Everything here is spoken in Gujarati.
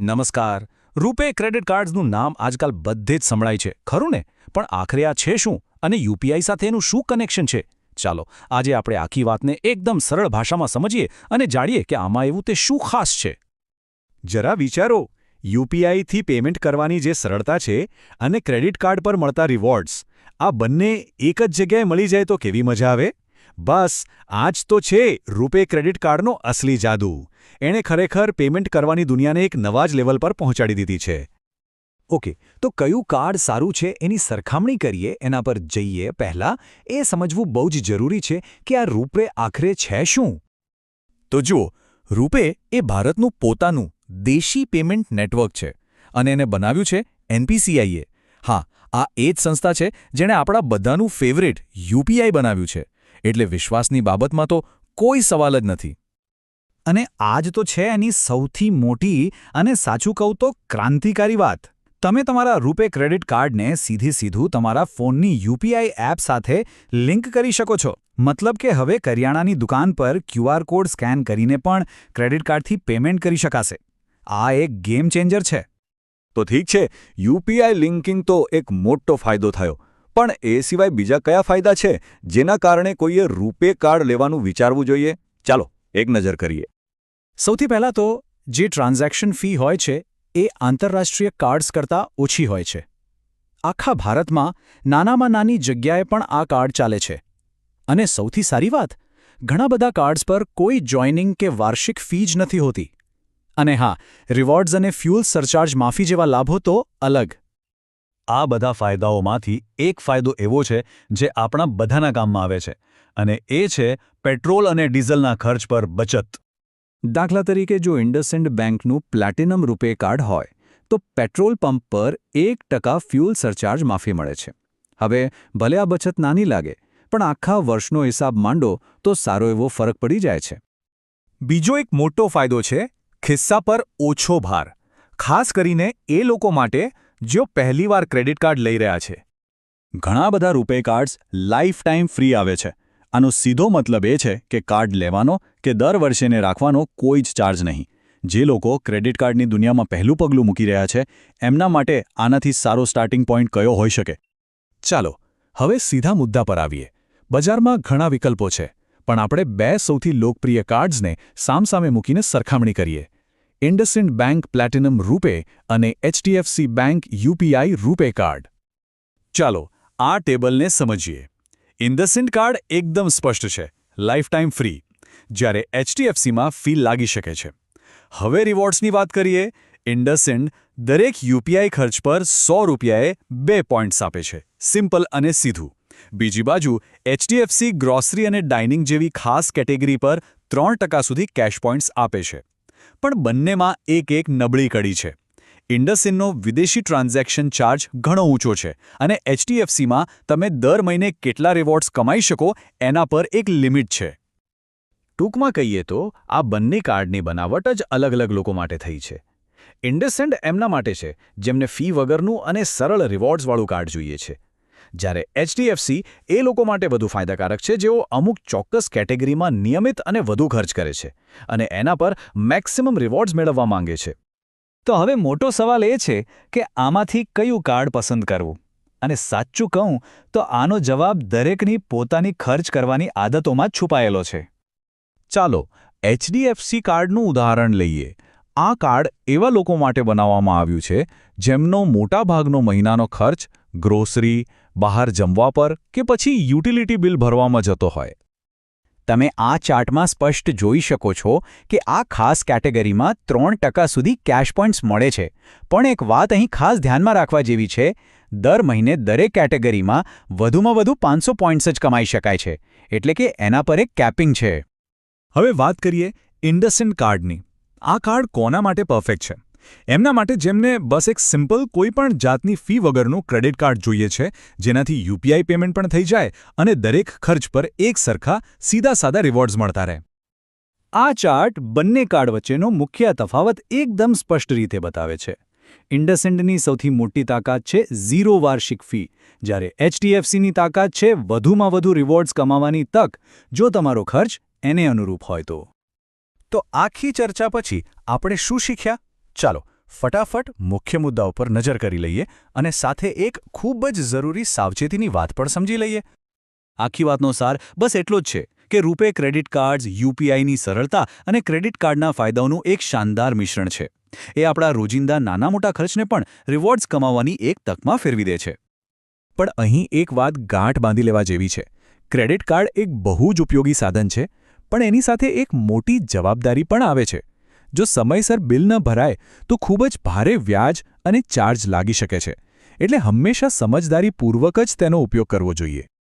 નમસ્કાર. રૂપે ક્રેડિટ કાર્ડ્સનું નામ આજકાલ બધે જ સંભળાય છે. ખરું ને? પણ આખરે આ છે શું? અને યુપીઆઈ સાથે એનું શું કનેક્શન છે? ચાલો, આજે આપણે આખી વાતને એકદમ સરળ ભાષામાં સમજીએ અને જાણીએ કે આમાં એવું તે શું ખાસ છે. જરા વિચારો યુપીઆઈથી પેમેન્ટ કરવાની જે સરળતા છે અને ક્રેડિટ કાર્ડ પર મળતા રિવોર્ડ્સ આ બંને એક જ જગ્યાએ મળી જાય તો કેવી મજા આવે? બસ આ જ તો છે રૂપે ક્રેડિટ કાર્ડનો અસલી જાદુ. એણે ખરેખર પેમેન્ટ કરવાની દુનિયાને એક નવા જ લેવલ પર પહોંચાડી દીધી છે. ઓકે, તો કયું કાર્ડ સારું છે એની સરખામણી કરીએ, એના પર જઈએ પહેલાં? એ સમજવું બહુ જ જરૂરી છે કે આ રૂપે આખરે છે શું? તો જુઓ, રૂપે એ ભારતનું પોતાનું દેશી પેમેન્ટ નેટવર્ક છે અને એને બનાવ્યું છે એનપીસીઆઈએ. હા, આ એ જ સંસ્થા છે જેણે આપણા બધાનું ફેવરેટ યુપીઆઈ બનાવ્યું છે. એટલે વિશ્વાસની બાબતમાં તો કોઈ સવાલ જ નથી. અને આજ તો છે એની સૌથી મોટી અને સાચું કહું તો ક્રાંતિકારી વાત. તમે તમારા રૂપે ક્રેડિટ કાર્ડને સીધી સીધું તમારા ફોનની યુપીઆઈ એપ સાથે લિંક કરી શકો છો. મતલબ કે હવે કરિયાણાની દુકાન પર ક્યુઆર કોડ સ્કેન કરીને પણ ક્રેડિટ કાર્ડથી પેમેન્ટ કરી શકાશે. આ એક ગેમ ચેન્જર છે. તો ઠીક છે યુપીઆઈ લિંકિંગ તો એક મોટો ફાયદો થયો. પણ એ સિવાય બીજા કયા ફાયદા છે? જેના કારણે કોઈએ રૂપે કાર્ડ લેવાનું વિચારવું જોઈએ? ચાલો, એક નજર કરીએ. સૌથી પહેલાં તો, જે ટ્રાન્ઝેક્શન ફી હોય છે, એ આંતરરાષ્ટ્રીય કાર્ડ્સ કરતાં ઓછી હોય છે. આખા ભારતમાં નાનામાં નાની જગ્યાએ પણ આ કાર્ડ ચાલે છે. અને સૌથી સારી વાત, ઘણા બધા કાર્ડ્સ પર કોઈ જોઇનિંગ કે વાર્ષિક ફી જ નથી હોતી. અને હા, રિવોર્ડ્સ અને ફ્યુલ સરચાર્જ માફી જેવા લાભો તો અલગ. આ બધા ફાયદાઓમાંથી એક ફાયદો એવો છે, જે આપણા બધાના કામમાં આવે છે. અને એ છે, પેટ્રોલ અને ડીઝલના ખર્ચ પર બચત. દાખલા તરીકે જો ઇન્ડસઇન્ડ બેંકનું પ્લેટિનમ રૂપે કાર્ડ હોય, તો પેટ્રોલ પંપ પર એક ટકા ફ્યુલ સરચાર્જ માફી મળે છે. હવે, ભલે આ બચત નાની લાગે, પણ આખા વર્ષનો હિસાબ માંડો તો સારો એવો ફરક પડી જાય છે. બીજો એક મોટો ફાયદો છે, ખિસ્સા પર ઓછો ભાર. ખાસ કરીને એ લોકો માટે, જેઓ પહેલીવાર ક્રેડિટ કાર્ડ લઈ રહ્યા છે. ઘણા બધા રૂપે કાર્ડ્સ લાઈફ ટાઈમ ફ્રી આવે છે. આનો સીધો મતલબ એ છે કે કાર્ડ લેવાનો કે દર વર્ષેને રાખવાનો કોઈ જ ચાર્જ નહીં. જે લોકો ક્રેડિટ કાર્ડની દુનિયામાં પહેલું પગલું મૂકી રહ્યા છે, એમના માટે આનાથી સારો સ્ટાર્ટિંગ પોઈન્ટ કયો હોઈ શકે? ચાલો, હવે સીધા મુદ્દા પર આવીએ. બજારમાં ઘણા વિકલ્પો છે, પણ આપણે બે સૌથી લોકપ્રિય કાર્ડ્સને સામસામે મૂકીને સરખામણી કરીએ. ઇન્ડસઇન્ડ બેંક પ્લેટિનમ રૂપે અને HDFC bank UPI RuPay card. ચાલો, આ ટેબલને સમજીએ. ઇન્ડસઇન્ડ કાર્ડ એકદમ સ્પષ્ટ છે લાઈફ ટાઈમ ફ્રી, જ્યારે એચડીએફસીમાં ફી લાગી શકે છે. હવે રિવોર્ડ્સની વાત કરીએ ઇન્ડસઇન્ડ દરેક યુપીઆઈ ખર્ચ પર સો રૂપિયાએ બે પોઈન્ટ્સ આપે છે, સિમ્પલ અને સીધું. બીજી બાજુ, એચડીએફસી ગ્રોસરી અને ડાઇનિંગ જેવી ખાસ કેટેગરી પર ત્રણ સુધી કેશ પોઈન્ટ્સ આપે છે. પણ બંનેમાં એક એક નબળી કડી છે. ઇન્ડસઇનનો વિદેશી ટ્રાન્ઝેક્શન ચાર્જ ઘણો ઊંચો છે અને એચડીએફસીમાં તમે દર મહિને કેટલા રિવોર્ડ્સ કમાઈ શકો એના પર એક લિમિટ છે. ટૂંકમાં કહીએ તો, આ બંને કાર્ડની બનાવટ જ અલગ અલગ લોકો માટે થઈ છે. ઇન્ડસેન્ડ એમના માટે છે, જેમને ફી વગરનું અને સરળ રિવોર્ડ્સવાળું કાર્ડ જોઈએ છે. જ્યારે એચડીએફસી એ લોકો માટે વધુ ફાયદાકારક છે, જેઓ અમુક ચોક્કસ કેટેગરીમાં નિયમિત અને વધુ ખર્ચ કરે છે અને એના પર મેક્સિમમ રિવોર્ડ્સ મેળવવા માંગે છે. તો હવે મોટો સવાલ એ છે કે આમાંથી કયું કાર્ડ પસંદ કરવું? અને સાચું કહું તો આનો જવાબ દરેકની પોતાની ખર્ચ કરવાની આદતોમાં છુપાયેલો છે. ચાલો, એચડીએફસી કાર્ડનું ઉદાહરણ લઈએ. આ કાર્ડ એવા લોકો માટે બનાવવામાં આવ્યું છે, જેમનો મોટાભાગનો મહિનાનો ખર્ચ ગ્રોસરી, બહાર જમવા પર કે પછી યુટિલિટી બિલ ભરવામાં જતો હોય. તમે આ ચાર્ટમાં સ્પષ્ટ જોઈ શકો છો કે આ ખાસ કેટેગરીમાં ત્રણ ટકા સુધી કેશ પોઈન્ટ્સ મળે છે. પણ એક વાત અહીં ખાસ ધ્યાનમાં રાખવા જેવી છે, દર મહિને દરેક કેટેગરીમાં વધુમાં વધુ પાંચસો પોઈન્ટ્સ જ કમાઈ શકાય છે, એટલે કે એના પર એક કેપિંગ છે. હવે વાત કરીએ ઇન્ડસઇન્ડ કાર્ડની. આ કાર્ડ કોના માટે પરફેક્ટ છે? એમના માટે જેમને બસ એક સિમ્પલ કોઈપણ જાતની ફી વગરનું ક્રેડિટ કાર્ડ જોઈએ છે, જેનાથી યુપીઆઈ પેમેન્ટ પણ થઈ જાય અને દરેક ખર્ચ પર એક સરખા સીધા સાદા રિવોર્ડ્સ મળતા રહે. આ ચાર્ટ બંને કાર્ડ વચ્ચેનો મુખ્ય તફાવત એકદમ સ્પષ્ટ રીતે બતાવે છે. ઇન્ડસઇન્ડની સૌથી મોટી તાકાત છે ઝીરો વાર્ષિક ફી. જ્યારે એચડીએફસીની તાકાત છે વધુમાં વધુ રિવોર્ડ્સ કમાવાની તક, જો તમારો ખર્ચ એને અનુરૂપ હોય તો. તો આખી ચર્ચા પછી આપણે શું શીખ્યા? ચાલો, ફટાફટ મુખ્ય મુદ્દાઓ પર નજર કરી લઈએ અને સાથે એક ખૂબ જ જરૂરી સાવચેતીની વાત પણ સમજી લઈએ. આખી વાતનો સાર બસ એટલો જ છે કે રૂપે ક્રેડિટ કાર્ડ્સ, યુપીઆઈની સરળતા અને ક્રેડિટ કાર્ડના ફાયદાઓનું એક શાનદાર મિશ્રણ છે. એ આપણા રોજિંદા નાના મોટા ખર્ચને પણ રિવોર્ડ્સ કમાવાની એક તકમાં ફેરવી દે છે. પણ અહીં એક વાત ગાંઠ બાંધી લેવા જેવી છે. ક્રેડિટ કાર્ડ એક બહુ જ ઉપયોગી સાધન છે, પણ એની સાથે એક મોટી જવાબદારી પણ આવે છે. જો સમયસર બિલ ન ભરાય, તો ખૂબ જ ભારે વ્યાજ અને ચાર્જ લાગી શકે છે. એટલે હંમેશા સમજદારીપૂર્વક જ તેનો ઉપયોગ કરવો જોઈએ.